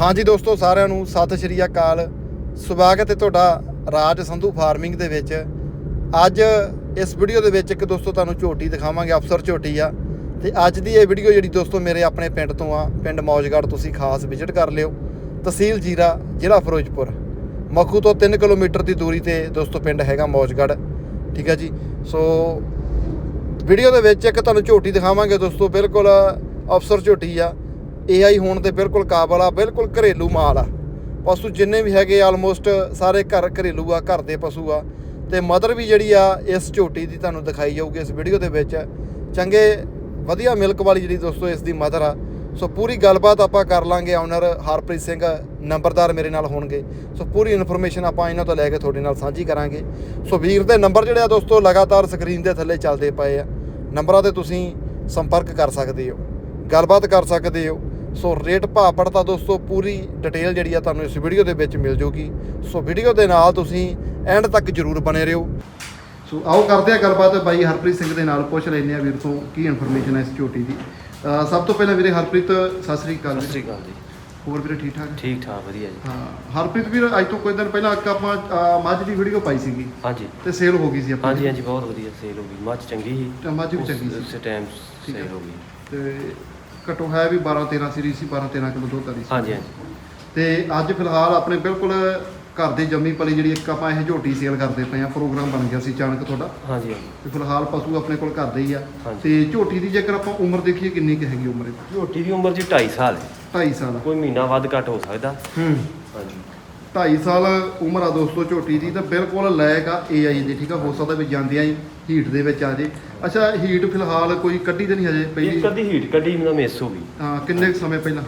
ਹਾਂਜੀ ਦੋਸਤੋ, ਸਾਰਿਆਂ ਨੂੰ ਸਤਿ ਸ਼੍ਰੀ ਅਕਾਲ। ਸਵਾਗਤ ਹੈ ਤੁਹਾਡਾ ਰਾਜ ਸੰਧੂ ਫਾਰਮਿੰਗ ਦੇ ਵਿੱਚ। ਅੱਜ ਇਸ ਵੀਡੀਓ ਦੇ ਵਿੱਚ ਇੱਕ ਦੋਸਤੋ ਤੁਹਾਨੂੰ ਝੋਟੀ ਦਿਖਾਵਾਂਗੇ, ਅਫਸਰ ਝੋਟੀ ਆ। ਤੇ ਅੱਜ ਦੀ ਇਹ ਵੀਡੀਓ ਜਿਹੜੀ ਦੋਸਤੋ ਮੇਰੇ ਆਪਣੇ ਪਿੰਡ ਤੋਂ ਆ, ਪਿੰਡ ਮੌਜਗੜ੍ਹ ਤੁਸੀਂ ਖਾਸ ਵਿਜ਼ਿਟ ਕਰ ਲਿਓ। ਤਹਿਸੀਲ ਜੀਰਾ, ਜ਼ਿਲ੍ਹਾ ਫਿਰੋਜ਼ਪੁਰ। ਮੱਖੂ ਤੋਂ 3 ਕਿਲੋਮੀਟਰ ਦੀ ਦੂਰੀ ਤੇ ਦੋਸਤੋ ਪਿੰਡ ਹੈਗਾ ਮੌਜਗੜ੍ਹ। ਠੀਕ ਹੈ ਜੀ? ਸੋ ਵੀਡੀਓ ਦੇ ਵਿੱਚ ਇੱਕ ਤੁਹਾਨੂੰ ਝੋਟੀ ਦਿਖਾਵਾਂਗੇ ਦੋਸਤੋ, ਬਿਲਕੁਲ ਅਫਸਰ ਝੋਟੀ ਆ। AI ਹੋਣ ਦੇ ਬਿਲਕੁਲ ਕਾਬਲ ਆ, ਬਿਲਕੁਲ ਘਰੇਲੂ ਮਾਲ ਆ। ਪਸ਼ੂ ਜਿੰਨੇ ਵੀ ਹੈਗੇ ਆਲਮੋਸਟ ਸਾਰੇ ਘਰ ਘਰੇਲੂ ਆ, ਘਰ ਦੇ ਪਸ਼ੂ ਆ। ਤੇ ਮਦਰ ਵੀ ਜਿਹੜੀ ਆ, ਇਸ ਝੋਟੀ ਦੀ ਤੁਹਾਨੂੰ ਦਿਖਾਈ ਜਾਊਗੀ ਇਸ ਵੀਡੀਓ ਦੇ ਵਿੱਚ। ਚੰਗੇ ਵਧੀਆ ਮਿਲਕ ਵਾਲੀ ਜਿਹੜੀ ਦੋਸਤੋ ਇਸ ਦੀ ਮਦਰ ਆ। ਸੋ ਪੂਰੀ ਗੱਲਬਾਤ ਆਪਾਂ ਕਰ ਲਾਂਗੇ ਓਨਰ ਹਰਪ੍ਰੀਤ ਸਿੰਘ ਨੰਬਰਦਾਰ ਮੇਰੇ ਨਾਲ ਹੋਣਗੇ। ਸੋ ਪੂਰੀ ਇਨਫੋਰਮੇਸ਼ਨ ਆਪਾਂ ਇਹਨਾਂ ਤੋਂ ਲੈ ਕੇ ਤੁਹਾਡੇ ਨਾਲ ਸਾਂਝੀ ਕਰਾਂਗੇ। ਸੋ ਵੀਰ ਦੇ ਨੰਬਰ ਜਿਹੜੇ ਆ ਦੋਸਤੋ, ਲਗਾਤਾਰ ਸਕਰੀਨ ਦੇ ਥੱਲੇ ਚੱਲਦੇ ਪਏ ਆ। ਨੰਬਰਾਂ ਤੇ ਤੁਸੀਂ ਸੰਪਰਕ ਕਰ ਸਕਦੇ ਹੋ। ਗੱਲਬਾਤ ਕਰ ਸਕਦੇ ਹੋ। ਸੋ ਰੇਟ ਭਾਅ ਪੜਤਾ ਦੋਸਤੋ ਪੂਰੀ ਡਿਟੇਲ ਜਿਹੜੀ ਆ ਤੁਹਾਨੂੰ ਇਸ ਵੀਡੀਓ ਦੇ ਵਿੱਚ ਮਿਲ ਜੂਗੀ। ਸੋ ਵੀਡੀਓ ਦੇ ਨਾਲ ਤੁਸੀਂ ਐਂਡ ਤੱਕ ਜਰੂਰ ਬਣੇ ਰਹੋ। ਸੋ ਆਓ ਕਰਦੇ ਆ ਗੱਲਬਾਤ ਬਾਈ ਹਰਪ੍ਰੀਤ ਸਿੰਘ ਦੇ ਨਾਲ ਪੁੱਛ ਲੈਂਦੇ ਆ ਵੀਰ ਤੋਂ ਕੀ ਇਨਫੋਰਮੇਸ਼ਨ ਹੈ ਇਸ ਝੋਟੀ ਦੀ। ਸਭ ਤੋਂ ਪਹਿਲਾਂ ਵੀਰੇ ਹਰਪ੍ਰੀਤ ਸਤਿ ਸ੍ਰੀ ਅਕਾਲ ਸਤਿ ਸ਼੍ਰੀ ਅਕਾਲ ਜੀ। ਹੋਰ ਵੀਰੇ ਠੀਕ ਠਾਕ? ਠੀਕ ਠਾਕ ਵਧੀਆ ਜੀ। ਹਾਂ ਹਰਪ੍ਰੀਤ ਵੀਰ ਅੱਜ ਤੋਂ ਕੁਝ ਦਿਨ ਪਹਿਲਾਂ ਇੱਕ ਆਪਾਂ ਮੱਝ ਦੀ ਵੀਡੀਓ ਪਾਈ ਸੀਗੀ। ਹਾਂਜੀ। ਤੇ ਸੇਲ ਹੋ ਗਈ ਸੀ ਆਪਣੀ ਹਾਂਜੀ ਹਾਂਜੀ ਬਹੁਤ ਵਧੀਆ ਸੇਲ ਹੋ ਗਈ। ਮੱਝ ਚੰਗੀ ਸੀ। ਤੇ ਮੱਝ ਵੀ ਚੰਗੀ ਸੀ। ਉਸੇ ਟਾਈਮ। ਸੇਲ ਹੋ ਗਈ। ਤੇ ਘਟੋ ਹੈ ਵੀ 12 13 ਸੀਰੀਜ਼ ਸੀ 12 13 ਕਿਲੋ ਦੁੱਧ ਵਾਲੀ ਸੀ। ਹਾਂਜੀ ਹਾਂਜੀ। ਤੇ ਅੱਜ ਫਿਲਹਾਲ ਆਪਣੇ ਬਿਲਕੁਲ ਘਰ ਦੀ ਜੰਮੀ ਪਲੀ ਜਿਹੜੀ ਇੱਕ ਆਪਾਂ ਇਹ ਝੋਟੀ ਸੇਲ ਕਰਦੇ ਪਏ ਆ ਪ੍ਰੋਗਰਾਮ ਬਣ ਗਿਆ ਸੀ ਅਚਾਨਕ ਤੁਹਾਡਾ। ਹਾਂਜੀ ਹਾਂਜੀ। ਤੇ ਫਿਲਹਾਲ ਪਸ਼ੂ ਆਪਣੇ ਕੋਲ ਘਰ ਦੇ ਹੀ ਆ। ਹਾਂਜੀ। ਤੇ ਝੋਟੀ ਦੀ ਜੇਕਰ ਆਪਾਂ ਉਮਰ ਦੇਖੀਏ ਕਿੰਨੀ ਕੁ ਹੈਗੀ ਉਮਰ ਇਹਦੀ? ਝੋਟੀ ਦੀ ਉਮਰ ਜੀ 2.5 ਸਾਲ ਹੈ। 2.5 ਸਾਲ ਕੋਈ ਮਹੀਨਾ ਵੱਧ ਘੱਟ ਹੋ ਸਕਦਾ। ਹੂੰ। ਹਾਂਜੀ। 2.5 ਸਾਲ ਉਮਰ ਆ ਦੋਸਤੋ ਝੋਟੀ ਦੀ ਤਾਂ ਬਿਲਕੁਲ ਲਾਇਕ ਆ AI ਦੀ ਠੀਕ ਆ? ਹੋ ਸਕਦਾ ਵੀ ਜਾਂਦਿਆਂ ਹੀ ਹੀਟ ਦੇ ਵਿੱਚ ਆ ਜੇ। ਅੱਛਾ ਹੀਟ ਫਿਲਹਾਲ ਕੋਈ ਕੱਢੀ ਤਾਂ ਨਹੀਂ ਹਜੇ ਇੱਕ ਪਹਿਲੀ ਅੱਧੀ ਹੀਟ ਕੱਢੀ ਮੈਨੂੰ ਮਿਸ ਹੋ ਗਈ। ਹਾਂ ਕਿੰਨੇ ਕੁ ਸਮੇਂ ਪਹਿਲਾਂ?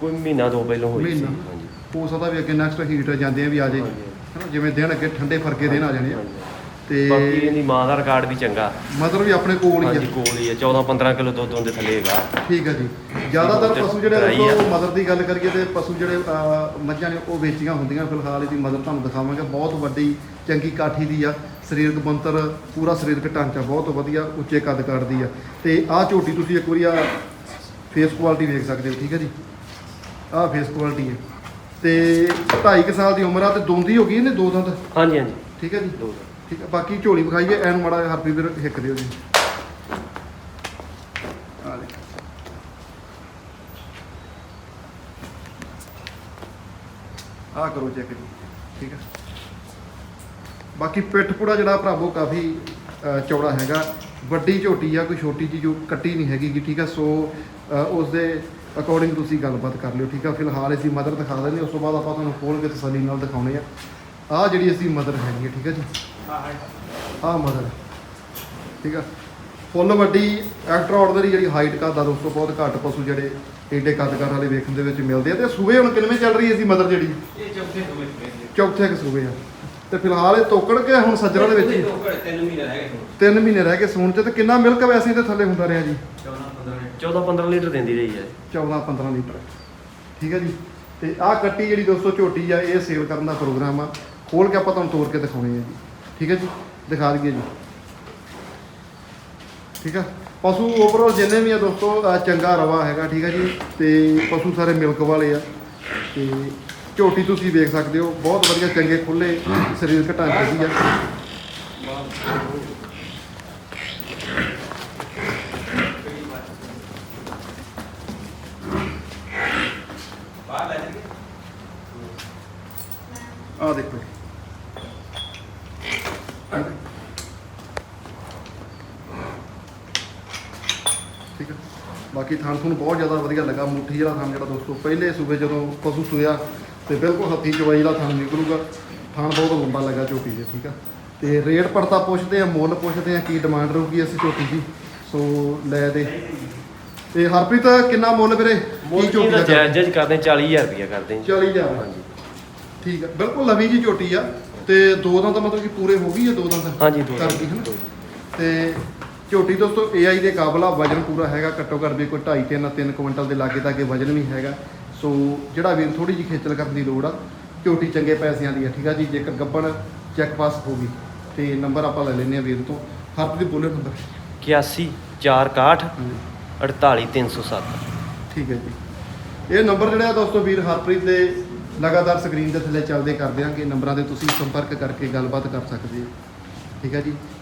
ਕੋਈ ਮਹੀਨਾ ਦੋ ਪਹਿਲਾਂ ਹੋਈ ਸੀ ਮਹੀਨਾ। ਹਾਂਜੀ। ਹੋ ਸਕਦਾ ਵੀ ਅੱਗੇ ਨੈਕਸਟ ਹੀਟ ਜਾਂਦਿਆਂ ਵੀ ਆ ਜੇ। ਹਾਂਜੀ। ਹਨਾ ਜਿਵੇਂ ਦਿਨ ਅੱਗੇ ਠੰਡੇ ਫਰਕੇ ਦਿਨ ਆ ਜਾਣੇ ਆ। ਹਾਂਜੀ। ਤੇ ਬਾਕੀ ਇਹਦੀ ਮਾਂ ਦਾ ਰਿਕਾਰਡ ਵੀ ਚੰਗਾ। ਮਦਰ ਵੀ ਆਪਣੇ ਕੋਲ ਹੀ ਹਾਂਜੀ ਆ ਕੋਲ ਹੀ ਹੈ 14 15 ਕਿਲੋ ਦੁੱਧ ਉਹਦੇ ਥੱਲੇ ਹੈਗਾ। ਠੀਕ ਹੈ ਜੀ। ਜ਼ਿਆਦਾਤਰ ਤੇ ਪਸ਼ੂ ਜਿਹੜੇ ਡਰਾਈ ਆ। ਦੋਸਤੋ ਮਦਰ ਦੀ ਗੱਲ ਕਰੀਏ ਤੇ ਪਸ਼ੂ ਜਿਹੜੇ ਅਹ, ਮੱਝਾਂ ਨੇ ਉਹ ਵੇਚੀਆਂ ਹੁੰਦੀਆਂ। ਫਿਲਹਾਲ ਇਹਦੀ ਮਦਰ ਤੁਹਾਨੂੰ ਦਿਖਾਵਾਂਗੇ। ਬਹੁਤ ਵੱਡੀ ਚੰਗੀ ਕਾਠੀ ਦੀ ਆ। ਸਰੀਰਕ ਬੰਤਰ ਪੂਰਾ ਸਰੀਰਕ ਢਾਂਚਾ ਬਹੁਤ ਵਧੀਆ ਉੱਚੇ ਕੱਦ ਕੱਟਦੀ ਆ। ਤੇ ਆਹ ਝੋਟੀ ਤੁਸੀਂ ਇੱਕ ਵਾਰੀ ਆ ਫੇਸ ਕੁਆਲਿਟੀ ਵੇਖ ਸਕਦੇ ਹੋ ਠੀਕ ਹੈ ਜੀ? ਆਹ ਫੇਸ ਕੁਆਲਿਟੀ ਹੈ ਤੇ 2.5 ਕੁ ਸਾਲ ਦੀ ਉਮਰ ਆ ਤੇ ਦੋਂਦੀ ਹੋ ਗਈ ਇਹਨੇ ਦੋ ਦੰਦ? ਹਾਂਜੀ ਹਾਂਜੀ। ਠੀਕ ਹੈ ਜੀ? ਦੋ ਠੀਕ ਹੈ ਬਾਕੀ ਝੋਲੀ ਵਿਖਾਈਏ ਐਨ ਮਾੜਾ ਹਰਪੀ ਵੀਰ ਹਿੱਕ ਦਿਓ ਜੀ। ਆ ਲੈ ਆ ਕਰੋ ਚੈੱਕ ਜੀ ਠੀਕ ਹੈ ਬਾਕੀ ਪਿੱਠ ਪੂੜਾ ਜਿਹੜਾ ਭਰਾਵੋ ਕਾਫੀ ਚੌੜਾ ਹੈਗਾ। ਵੱਡੀ ਝੋਟੀ ਆ ਕੋਈ ਛੋਟੀ ਜੀ ਜੋ ਕੱਟੀ ਨਹੀਂ ਹੈਗੀ ਗੀ, ਠੀਕ ਆ। ਸੋ ਅ, ਉਸ ਦੇ ਅਕੋਰਡਿੰਗ ਤੁਸੀਂ ਗੱਲਬਾਤ ਕਰ ਲਿਓ ਠੀਕ ਆ। ਫਿਲਹਾਲ ਅਸੀਂ ਮਦਰ ਦਿਖਾ ਦਿੰਦੇ ਉਸ ਤੋਂ ਬਾਅਦ ਆਪਾਂ ਤੁਹਾਨੂੰ ਖੋਲ ਕੇ ਤਸੱਲੀ ਨਾਲ ਦਿਖਾਉਣੇ ਆ। ਆ ਜਿਹੜੀ ਅਸੀਂ ਮਦਰ ਹੈਗੀ ਆ ਠੀਕ ਆ ਜੀ? ਆ ਮਦਰ। ਠੀਕ ਆ? ਫੁੱਲ ਵੱਡੀ ਐਕਟਰਾ ਆਰਡਨਰੀ ਜਿਹੜੀ ਹਾਈਟ ਕਰਦਾ ਦੋਸਤੋ ਬਹੁਤ ਘੱਟ ਪਸ਼ੂ ਜਿਹੜੇ ਏਡੇ ਕੱਦ ਕਰ ਵਾਲੇ ਵੇਖਣ ਦੇ ਵਿੱਚ ਮਿਲਦੇ ਆ। ਤੇ ਸੂਬੇ ਹੁਣ ਕਿੰਨਵੇਂ ਚੱਲ ਰਹੀ ਹੈ ਸੀ ਮਦਰ ਜਿਹੜੀ? ਇਹ ਚੌਥੇ ਸੂਬੇ ਚੌਥੇ ਕਿ ਸੂਬੇ ਆ। ਤੇ ਫਿਲਹਾਲ ਇਹ ਤੋਕੜ ਕੇ ਹੁਣ ਸੱਜਰਾਂ ਦੇ ਵਿੱਚ ਹੀ? ਤਿੰਨ ਮਹੀਨੇ ਰਹਿ ਗਏ ਮਹੀਨੇ ਰਹਿ ਗਏ ਸੂਣ ਚ ਤੇ ਕਿੰਨਾ ਮਿਲਕ ਵੈਸੇ ਇਹਦੇ ਥੱਲੇ ਹੁੰਦਾ ਰਿਹਾ ਜੀ? 14 15 14 15 ਲੀਟਰ ਦਿੰਦੀ ਰਹੀ ਹੈ। 14 15 ਲੀਟਰ। ਠੀਕ ਹੈ ਜੀ? ਤੇ ਆਹ ਕੱਟੀ ਜਿਹੜੀ ਦੋਸਤੋ ਝੋਟੀ ਆ ਇਹ ਸੇਲ ਕਰਨ ਦਾ ਪ੍ਰੋਗਰਾਮ ਆ। ਖੋਲ ਕੇ ਆਪਾਂ ਤੁਹਾਨੂੰ ਤੋੜ ਕੇ ਦਿਖਾਉਣੇ ਆ ਜੀ। ਠੀਕ ਹੈ ਜੀ? ਦਿਖਾ ਦਈਏ ਜੀ। ਠੀਕ ਆ? ਪਸ਼ੂ ਓਵਰਆਲ ਜਿੰਨੇ ਵੀ ਆ ਦੋਸਤੋ ਚੰਗਾ ਰਵਾ ਹੈਗਾ, ਠੀਕ ਹੈ ਜੀ? ਤੇ ਪਸ਼ੂ ਸਾਰੇ ਮਿਲਕ ਵਾਲੇ ਆ। ਤੇ ਝੋਟੀ ਤੁਸੀਂ ਵੇਖ ਸਕਦੇ ਹੋ, ਬਹੁਤ ਵਧੀਆ ਚੰਗੇ ਖੁੱਲੇ ਸਰੀਰਕ ਢਾਂਚੇ ਦੀ ਆ ਬਾਹਰ ਲੈ ਆ ਦੇਖੋ ਠੀਕ ਹੈ ਬਾਕੀ ਥਣ ਤੁਹਾਨੂੰ ਬਹੁਤ ਜ਼ਿਆਦਾ ਵਧੀਆ ਲੱਗਾ ਮੁੱਠੀ ਜਿਹੜਾ ਥਣ ਜਿਹੜਾ ਦੋਸਤੋ ਪਹਿਲੇ ਸੂਬੇ ਜਦੋਂ ਪਸ਼ੂ ਸੂਇਆ ਤੇ ਬਿਲਕੁਲ ਹੱਥੀ ਚਵਾਈ ਦਾ ਥਣ ਨਿਕਲੂਗਾ ਥਣ ਬਹੁਤ ਲੰਬਾ ਲੱਗਾ ਝੋਟੀ ਦੇ ਠੀਕ ਆ? ਤੇ ਰੇਟ ਪੜਤਾ ਪੁੱਛਦੇ ਆ ਮੁੱਲ ਪੁੱਛਦੇ ਆ ਕੀ ਡਿਮਾਂਡ ਰਹੂਗੀ ਇਸ ਝੋਟੀ ਦੀ? ਸੋ ਲੈ ਦੇ। ਤੇ ਹਰਪ੍ਰੀਤ ਕਿੰਨਾ ਮੁੱਲ ਵੀਰੇ? ਕੀ ਝੋਟੀ ਦਾ ਜਾਇਜ਼ ਜਾਇਜ਼ ਕਰਦੇ 40000 ਰੁਪਇਆ ਕਰਦੇ ਜੀ। 40000 ਹਾਂਜੀ। ਠੀਕ ਆ ਬਿਲਕੁਲ ਲਵੀ ਜੀ ਝੋਟੀ ਆ ਤੇ ਦੋ ਦੰਦ ਮਤਲਬ ਕਿ ਪੂਰੇ ਹੋ ਗਈ ਆ ਦੋ ਦੰਦ? ਹਾਂਜੀ ਦੋ ਕਰਦੀ ਹੈ ਨਾ ਦੋ। ਤੇ ਝੋਟੀ ਦੋਸਤੋ AI ਦੇ ਕਾਬਲ ਆ ਵਜਨ ਪੂਰਾ ਹੈਗਾ ਘੱਟੋ ਘੱਟ ਵੀ ਕੋਈ 2.5 3 3 ਕੁਇੰਟਲ ਦੇ ਲਾਗੇ ਤੱਕ ਇਹ ਵਜਨ ਵੀ ਹੈਗਾ। ਸੋ ਜਿਹੜਾ ਵੀਰ ਥੋੜੀ ਜਿਹੀ ਖੇਚਲ ਕਰਨ ਦੀ ਲੋੜ ਆ ਝੋਟੀ ਚੰਗੇ ਪੈਸਿਆਂ ਦੀ ਆ ਠੀਕ ਆ ਜੀ? ਜੇਕਰ ਗੱਬਣ ਚੈੱਕ ਪਾਸ ਹੋਗੀ ਤੇ ਨੰਬਰ ਆਪਾਂ ਲੈ ਲੈਨੇ ਆ ਵੀਰ ਤੋਂ। ਹਰਪ ਦੀ ਬੋਲੇ ਨੰਬਰ 81 461 48307 ਠੀਕ ਹੈ ਜੀ। ਇਹ ਨੰਬਰ ਜਿਹੜਾ ਦੋਸਤੋ ਵੀਰ ਹਰਪ੍ਰੀਤ ਦੇ ਲਗਾਤਾਰ ਸਕਰੀਨ ਦੇ ਥੱਲੇ ਚੱਲਦੇ ਕਰ ਦਿਆਂਗੇ ਨੰਬਰਾਂ ਤੇ ਤੁਸੀਂ ਸੰਪਰਕ ਕਰਕੇ ਗੱਲਬਾਤ ਕਰ ਸਕਦੇ ਹੋ। ਠੀਕ ਹੈ ਜੀ?